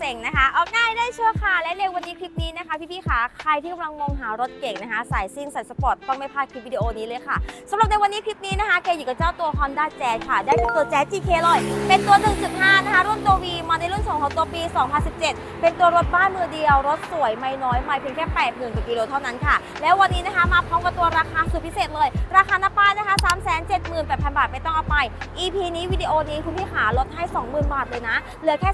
เสงนะคะออกง่ายได้เชัวร์ค่ะ และเร็ววันนี้คลิปนี้นะคะพี่ๆค่ะใครที่กำลังมองหารถเก่งนะคะสายซิ่งสายสปอร์ตต้องไม่พลาดคลิปวิดีโอนี้เลยค่ะสำหรับในวันนี้คลิปนี้นะคะเกอยู่กับเจ้าตัว Honda Jazz ค่ะ ได้เป็นตัว Jazz GK เลยเป็นตัว 1.5 นะคะ รุ่นตัว V มาในรุ่นของตัวปี 2017 เป็นตัวรถบ้านมือเดียว รถสวยไม่น้อยไม่เพียงแค่ 8 0,000กว่ากิโลเท่านั้นค่ะ แล้ววันนี้นะคะมาพร้อมกับตัวราคาสุดพิเศษเลย ราคาหน้าป้ายนะคะ 378,000 บาทไม่ต้องเอาไป EP นี้วิดีโอนี้คุณพี่ขาลดให้ 20,000 บาทเลยนะเหลือแค่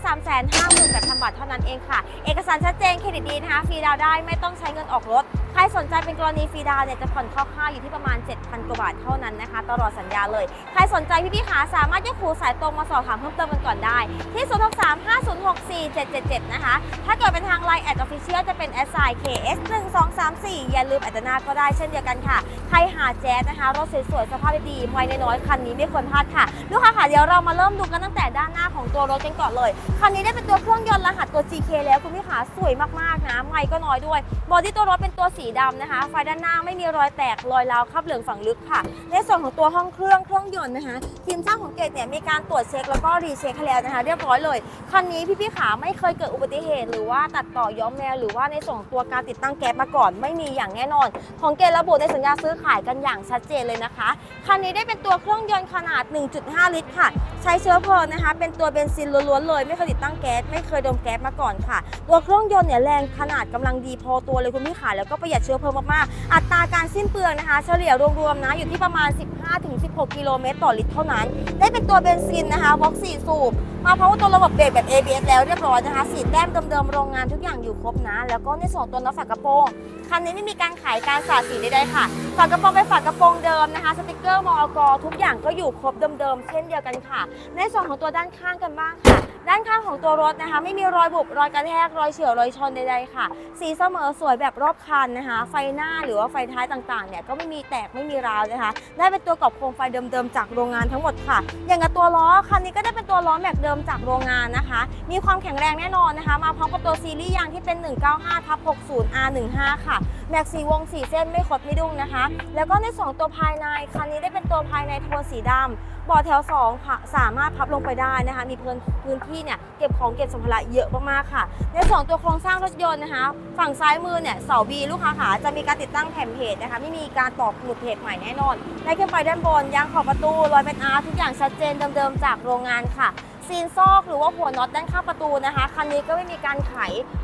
358,000บาทเท่านั้นเองค่ะ เอกสารชัดเจนเครดิตดีนะคะฟรีดาวได้ไม่ต้องใช้เงินออกรถ ใครสนใจเป็นกรณีฟรีดาวเนี่ยจะผ่อนคร่าวๆอยู่ที่ประมาณ 7,000กว่าบาทเท่านั้นนะคะ ตลอดสัญญาเลย ใครสนใจพี่ๆขาสามารถยกหูสายตรงมาสอบถามเพิ่มเติมกันก่อนได้ ที่ 0 6 3 5 0 6 4 7 7 7 นะคะ ถ้าเกิดเป็นทางไลน์แอดออฟฟิเชียลจะเป็น s i KS 1 2 3 4อย่าลืมแอดนาก็ได้เช่นเดียวกันค่ะ ใครหาแจ๊สนะคะรถสวยๆสภาพดีๆไม่น้อยๆคันนี้ไม่ควรพลาดค่ะ ลูกค้าค่ะเดี๋ยวเรามาเริ่มดูกันตั้งแต่ด้านหน้าของตัวรถกันก่อนเลยคันนี้ได้เป็นตัวเครื่องยนต์รหัสตัว GK แล้วคุณพี่ขาสวยมากๆนะไม่ก็น้อยด้วย บอดี้ตัวรถเป็นตัวสีดำนะคะ ไฟด้านหน้าไม่มีรอยแตกรอยร้าวคราบเหลืองฝั่งลึกค่ะ ในส่วนของตัวห้องเครื่องเครื่องยนต์นะคะ ทีมช่างของเกตเนี่ยมีการตรวจเช็คแล้วก็รีเช็คให้แล้วนะคะ เรียบร้อยเลยคันนี้พี่ๆขาไม่เคยเกิดอุบัติเหตุ หรือว่าตัดต่อย้อมแมวหรือว่าในส่วนของตัวการติดตั้งแก๊สมาก่อนไม่มีอย่างแน่นอน ของเกตระบุในสัญญาซื้อขายกันอย่างชัดเจนเลยนะคะคันนี้ได้เป็นตัวเครื่องยนต์ขนาด 1.5 ลิตรค่ะ ใช้เชื้อเพลิงนะคะ เป็นตัวเบนซินล้วนๆเลย ไม่เคยติดตั้งแก๊สไม่เคยดมแก๊สมาก่อนค่ะ ตัวเครื่องยนต์เนี่ยแรงขนาดกำลังดีพอตัวเลยคุณพี่ขาแล้วก็ประหยัดเชื้อเพลิงมากๆ อัตราการสิ้นเปลืองนะคะ เฉลี่ยรวมๆนะอยู่ที่ประมาณ 15 15-16 กิโลเมตรต่อลิตรเท่านั้น ได้เป็นตัวเบนซินนะคะวอล์ก4สูบ มาพร้อมกับตัวระบบเบรกแบบ ABS แล้วเรียบร้อยนะคะ สีแต้มเดิมๆ โรงงานทุกอย่างอยู่ครบนะ แล้วก็ในส่วนของตัวน็อตฝากระโปรง คันนี้ไม่มีการขายการสาดสีใดๆค่ะ ฝากระโปรงเป็นฝากระโปรงเดิมนะคะ สติกเกอร์มอกทุกอย่างก็อยู่ครบเดิมๆ เช่นเดียวกันค่ะ ในส่วนของตัวด้านข้างกันบ้างค่ะ ด้านข้างของตัวรถนะคะ ไม่มีรอยบุบ รอยกระแทก รอยเฉียว รอยชนใดๆค่ะ สีเสมอสวยแบบรอบคันนะคะ ไฟหน้าหรือว่าไฟท้ายต่างๆ เนี่ยก็ไม่มีแตก ไม่มีราวนะคะ ได้เป็นตัวกรอบโคมไฟเดิมๆจากโรงงานทั้งหมดค่ะ อย่างกับตัวล้อคันนี้ก็ได้เป็นตัวล้อแม็กเดิมจากโรงงานนะคะ มีความแข็งแรงแน่นอนนะคะ มาพร้อมกับตัวซีรีส์ยางที่เป็น 195ทับ 60 R15 ค่ะแม็กสีวงสีเส้นไม่คดไม่ดุ้งนะคะ แล้วก็ในสองตัวภายในคันนี้ได้เป็นตัวภายในโทนสีดำเบาะแถว2ค่ะสามารถพับลงไปได้นะคะ มีพื้นพื้นที่เนี่ยเก็บของเก็บสัมภาระเยอะมากๆค่ะ ในส่วนตัวโครงสร้างรถยนต์นะคะ ฝั่งซ้ายมือเนี่ยเสาบีลูกค้าขาจะมีการติดตั้งแผ่นเพจนะคะไม่มีการตอกหมุดเพจใหม่แน่นอนได้ขึ้นไปด้านบนยางขอบประตูรอยเป็นอาร์ทุกอย่างชัดเจนเดิมๆจากโรงงานค่ะ ซีนซอกหรือว่าหัวน็อตด้านข้างประตูนะคะ คันนี้ก็ไม่มีการไข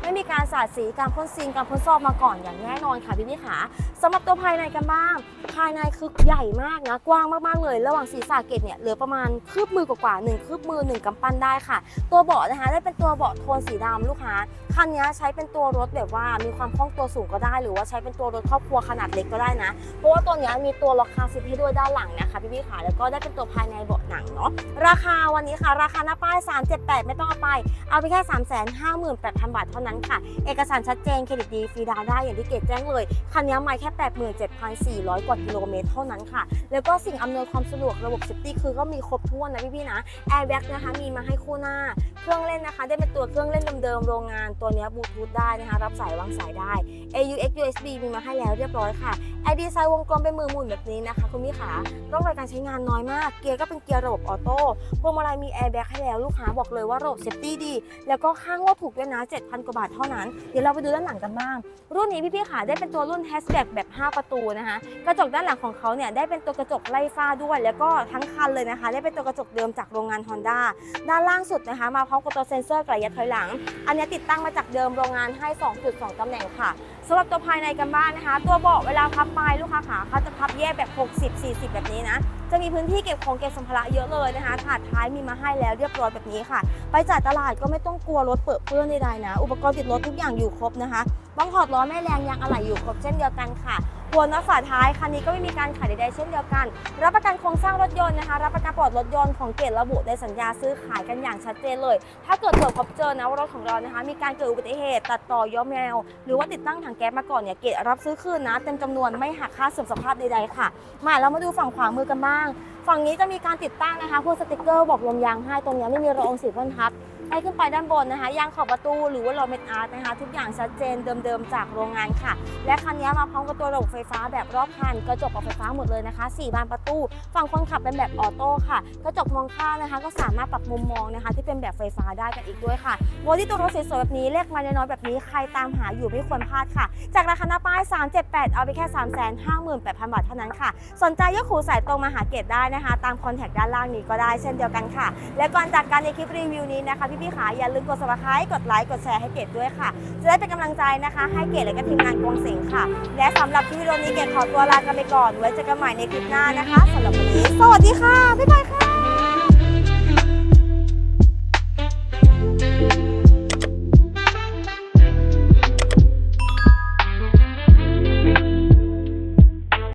ไม่มีการสาดสีการพ่นซีนการพ่นซอกมาก่อนอย่างแน่นอนค่ะพี่พี่ขาสำหรับตัวภายในกันบ้าง ภายในคือใหญ่มากนะกว้างมากๆเลย ระหว่างศีรษะเกตเนี่ยเหลือประมาณคืบมือกว่าๆหนึ่งคืบมือหนึ่งกำปั้นได้ค่ะ ตัวเบาะนะคะได้เป็นตัวเบาะโทนสีดำลูกค้าคันนี้ใช้เป็นตัวรถแบบว่ามีความคล่องตัวสูงก็ได้ หรือว่าใช้เป็นตัวรถครอบครัวขนาดเล็กก็ได้นะ เพราะว่าตัวนี้มีตัวล็อกคาซิทให้ด้วยด้านหลังนะคะพี่พี่ขาแล้วก็ได้เป็นตัวภายในเบาะหนังเนาะราคาวันนี้ค่ะราคาหน้าป้าย 378 ไม่ต้องเอาไป เอาไปแค่ 358,000 บาทเท่านั้นค่ะ เอกสารชัดเจนเครดิตดีฟรีดาวน์ได้อย่างที่เกดแจ้งเลย คันนี้ไม่แค่ 87,400 กว่ากิโลเมตรเท่านั้นค่ะ แล้วก็สิ่งอำนวยความสะดวกระบบ Safety คือก็มีครบถ้วนนะพี่ๆนะ Airbag นะคะมีมาให้คู่หน้า เครื่องเล่นนะคะ ได้เป็นตัวเครื่องเล่นเดิมๆโรงงานตัวนี้บลูทูธได้นะคะรับสายวางสายได้ AUX USB มีมาให้แล้วเรียบร้อยค่ะ ID ไซน์วงกลมเป็นมือหมุนแบบนี้นะคะ คุณพี่ขาร่องรอยการใช้งานน้อยมาก เกียร์ก็เป็นเกียร์ระบบออโต้พวงมาลัยมีแอร์แบ็กให้แล้วลูกค้าบอกเลยว่าระบบเซฟตี้ดี แล้วก็ค่างว่าถูกด้วยนะ 7,000 กว่าบาทเท่านั้น เดี๋ยวเราไปดูด้านหลังกันบ้าง รุ่นนี้พี่ๆขาได้เป็นตัวรุ่นแฮชแบ็กแบบ 5 ประตูนะคะ กระจกด้านหลังของเขาเนี่ยได้เป็นตัวกระจกไล่ฟ้าด้วย แล้วก็ทั้งคันเลยนะคะ ได้เป็นตัวกระจกเดิมจากโรงงาน Honda ด้านล่างสุดนะคะ มาพร้อมกับตัวเซ็นเซอร์กระยะถอยหลัง อันนี้ติดตั้งมาจากเดิมโรงงานให้ 2.2ตำแหน่งค่ะสำหรับตัวภายในกันบ้านนะคะ ตัวเบาะเวลาพับไปลูกค้าขาเขาจะพับแยกแบบ 60 40 แบบนี้นะ จะมีพื้นที่เก็บของเก็บสัมภาระเยอะเลยนะคะถาดท้ายมีมาให้แล้วเรียบร้อยแบบนี้ค่ะ ไปจ่ายตลาดก็ไม่ต้องกลัวรถเปื้อนเปื้อนใดๆนะ อุปกรณ์ติดรถทุกอย่างอยู่ครบนะคะบ้องถอดล้อแม่แรงยางอะไหล่อยู่ครบเช่นเดียวกันค่ะ หัวน็อตฝาท้ายคันนี้ก็ไม่มีการขายใดๆเช่นเดียวกัน รับประกันโครงสร้างรถยนต์นะคะรับประกันปลอดรถยนต์ของเกตระบุในสัญญาซื้อขายกันอย่างชัดเจนเลย ถ้าเกิดตรวจพบเจอนะว่ารถของเรานะคะ มีการเกิดอุบัติเหตุตัดต่อย้อมแมว หรือว่าติดตั้งถังแก๊สมาก่อนเนี่ยเกตรับซื้อคืนนะเต็มจำนวนไม่หักค่าเสื่อมสภาพใดๆค่ะ มาเรามาดูฝั่งขวามือกันบ้าง ฝั่งนี้จะมีการติดตั้งนะคะพวกสติกเกอร์บอกลมยางให้ตรงนี้ไม่มีรองสีพ่นทับ ให้ขึ้นไปด้านบนนะคะ ยางขอบประตูหรือว่าโรเมดอาร์ตนะคะ ทุกอย่างชัดเจนเดิมๆจากโรงงานค่ะ และคันนี้มาพร้อมกับตัวระบบไฟฟ้าแบบรอบคัน กระจกปรับไฟฟ้าหมดเลยนะคะ 4 บานประตู ฝั่งคนขับเป็นแบบออโต้ค่ะ กระจกมองข้างนะคะ ก็สามารถปรับมุมมองนะคะ ที่เป็นแบบไฟฟ้าได้กันอีกด้วยค่ะโมที่ตัวรถสวยๆแบบนี้เลขมาน้อยๆแบบนี้ใครตามหาอยู่ไม่ควรพลาดค่ะ จากราคาหน้าป้าย 378 เอาไปแค่ 358,000 บาทเท่านั้นค่ะ สนใจยกหูสายตรงมาหาเกตได้นะคะ ตามคอนแทคด้านล่างนี้ก็ได้เช่นเดียวกันค่ะ และก่อนจากการในคลิปรีวิวนี้นะคะพี่ๆขาอย่าลืมกด subscribe กดไลค์กดแชร์ให้เกดด้วยค่ะ จะได้เป็นกำลังใจนะคะ ให้เกดและก็ทีมงานกวงเสงค่ะ และสำหรับคลิปวิดีโอนี้เกดขอตัวลากันไปก่อน ไว้เจอกันใหม่ในคลิปหน้านะคะสำหรับวันนี้สวัสดีค่ะบ๊ายบายค่ะ